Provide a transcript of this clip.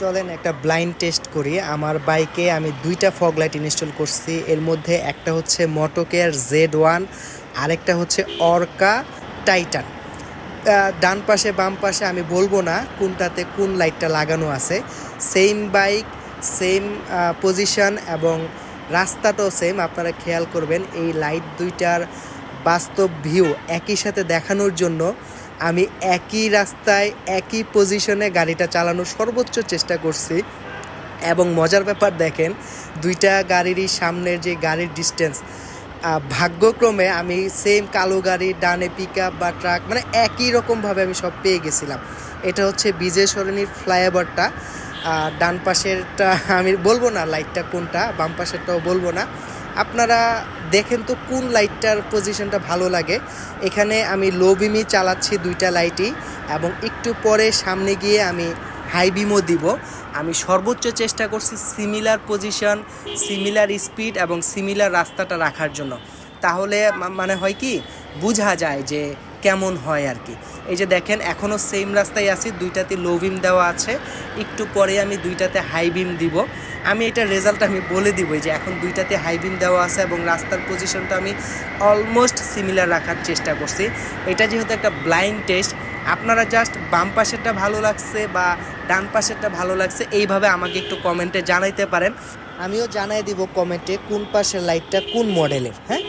চলেন একটা blind test করি। আমার বাইকে আমি দুইটা ফগ লাইট ইনস্টল করছি। এর মধ্যে একটা হচ্ছে মোটোকেয়ার জেড ওয়ান আরেকটা হচ্ছে অর্কা টাইটান ডান পাশে, বাম পাশে আমি বলব না কোনটাতে কোন লাইটটা লাগানো আছে। সেম বাইক সেম পজিশন এবং রাস্তাটাও সেম আপনারা খেয়াল করবেন, এই লাইট দুইটার বাস্তব ভিউ একই সাথে দেখানোর জন্য আমি একই রাস্তায়, একই পজিশনে গাড়িটা চালানোর সর্বোচ্চ চেষ্টা করছি। এবং মজার ব্যাপার দেখেন, দুইটা গাড়িরই সামনের যে গাড়ির ডিস্টেন্স ভাগ্যক্রমে আমি সেম কালো গাড়ি, ডানে পিক আপ বা ট্রাক মানে একই রকমভাবে আমি সব পেয়ে গেছিলাম। এটা হচ্ছে বিজয় সরণির ফ্লাইওভারটা ডান পাশেরটা আমি বলব না লাইটটা কোনটা, বাম পাশেরটাও বলব না। আপনারা দেখেন তো কোন লাইটটার পজিশনটা ভালো লাগে। এখানে আমি লো বিমই চালাচ্ছি দুইটা লাইটই এবং একটু পরে সামনে গিয়ে আমি হাই বিমও দিব। আমি সর্বোচ্চ চেষ্টা করছি সিমিলার পজিশন সিমিলার স্পিড এবং সিমিলার রাস্তাটা রাখার জন্য। তাহলে মানে হয় কি? বোঝা যায় যে কেমন হয় আর কি। এই যে দেখেন এখনও সেম রাস্তায় আছি, দুইটাতে লো বিম দেওয়া আছে। একটু পরে আমি দুইটাতে হাই বিম দিব। আমি এটা রেজাল্ট আমি বলে দিব যে এখন দুইটাতে হাই বিম দেওয়া আছে এবং রাস্তার পজিশনটা আমি অলমোস্ট সিমিলার রাখার চেষ্টা করছি। এটা যেহেতু একটা ব্লাইন্ড টেস্ট আপনারা জাস্ট বাম পাশেরটা ভালো লাগছে বা ডান পাশেরটা ভালো লাগছে, এইভাবে আমাকে একটু কমেন্টে জানাইতে পারেন। আমিও জানাই দিব কমেন্টে কোন পাশের লাইটটা কোন মডেলের হ্যাঁ?